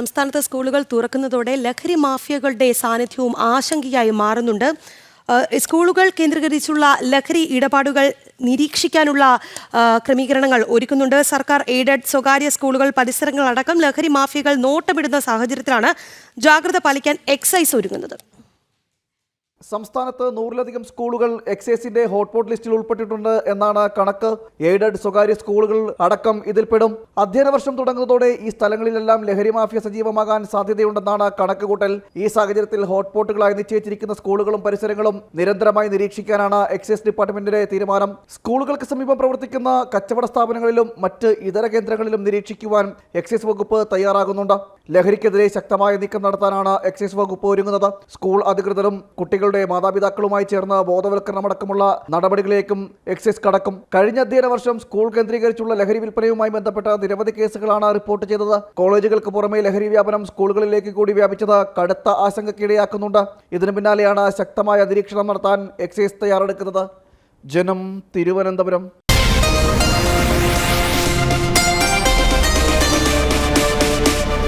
സംസ്ഥാനത്ത് സ്കൂളുകൾ തുറക്കുന്നതോടെ ലഹരി മാഫിയകളുടെ സാന്നിധ്യവും ആശങ്കയായി മാറുന്നുണ്ട്. സ്കൂളുകൾ കേന്ദ്രീകരിച്ചുള്ള ലഹരി ഇടപാടുകൾ നിരീക്ഷിക്കാനുള്ള ക്രമീകരണങ്ങൾ ഒരുക്കുന്നുണ്ട്. സർക്കാർ എയ്ഡഡ് സ്വകാര്യ സ്കൂളുകൾ പരിസരങ്ങളടക്കം ലഹരി മാഫിയകൾ നോട്ടമിടുന്ന സാഹചര്യത്തിലാണ് ജാഗ്രത പാലിക്കാൻ എക്സൈസ് ഒരുങ്ങുന്നത്. സംസ്ഥാനത്ത് നൂറിലധികം സ്കൂളുകൾ എക്സൈസിന്റെ ഹോട്ട്സ്പോട്ട് ലിസ്റ്റിൽ ഉൾപ്പെട്ടിട്ടുണ്ട് എന്നാണ് കണക്ക്. എയ്ഡഡ് സ്വകാര്യ സ്കൂളുകൾ അടക്കം ഇതിൽപ്പെടും അധ്യയന വർഷം തുടങ്ങുന്നതോടെ ഈ സ്ഥലങ്ങളിലെല്ലാം ലഹരി മാഫിയ സജീവമാകാൻ സാധ്യതയുണ്ടെന്നാണ് കണക്കുകൂട്ടൽ. ഈ സാഹചര്യത്തിൽ ഹോട്ട്സ്പോട്ടുകളായി നിശ്ചയിച്ചിരിക്കുന്ന സ്കൂളുകളും പരിസരങ്ങളും നിരന്തരമായി നിരീക്ഷിക്കാനാണ് എക്സൈസ് ഡിപ്പാർട്ട്മെന്റിന്റെ തീരുമാനം. സ്കൂളുകൾക്ക് സമീപം പ്രവർത്തിക്കുന്ന കച്ചവട സ്ഥാപനങ്ങളിലും മറ്റ് ഇതര കേന്ദ്രങ്ങളിലും നിരീക്ഷിക്കുവാൻ എക്സൈസ് വകുപ്പ് തയ്യാറാകുന്നുണ്ട്. ലഹരിക്കെതിരെ ശക്തമായ നീക്കം നടത്താനാണ് എക്സൈസ് വകുപ്പ് ഒരുങ്ങുന്നത്. സ്കൂൾ അധികൃതരും കുട്ടികളുടെ മാതാപിതാക്കളുമായി ചേർന്ന് ബോധവൽക്കരണമടക്കമുള്ള നടപടികളിലേക്കും എക്സൈസ് കടക്കും. കഴിഞ്ഞ അധ്യയന വർഷം സ്കൂൾ കേന്ദ്രീകരിച്ചുള്ള ലഹരി വിൽപ്പനയുമായി ബന്ധപ്പെട്ട നിരവധി കേസുകളാണ് റിപ്പോർട്ട് ചെയ്തത്. കോളേജുകൾക്ക് പുറമെ ലഹരി വ്യാപനം സ്കൂളുകളിലേക്ക് കൂടി വ്യാപിച്ചത് കടുത്ത ആശങ്കയ്ക്കിടയാക്കുന്നുണ്ട്. ഇതിനു പിന്നാലെയാണ് ശക്തമായ നിരീക്ഷണം നടത്താൻ എക്സൈസ് തയ്യാറെടുക്കുന്നത്. ജനം തിരുവനന്തപുരം.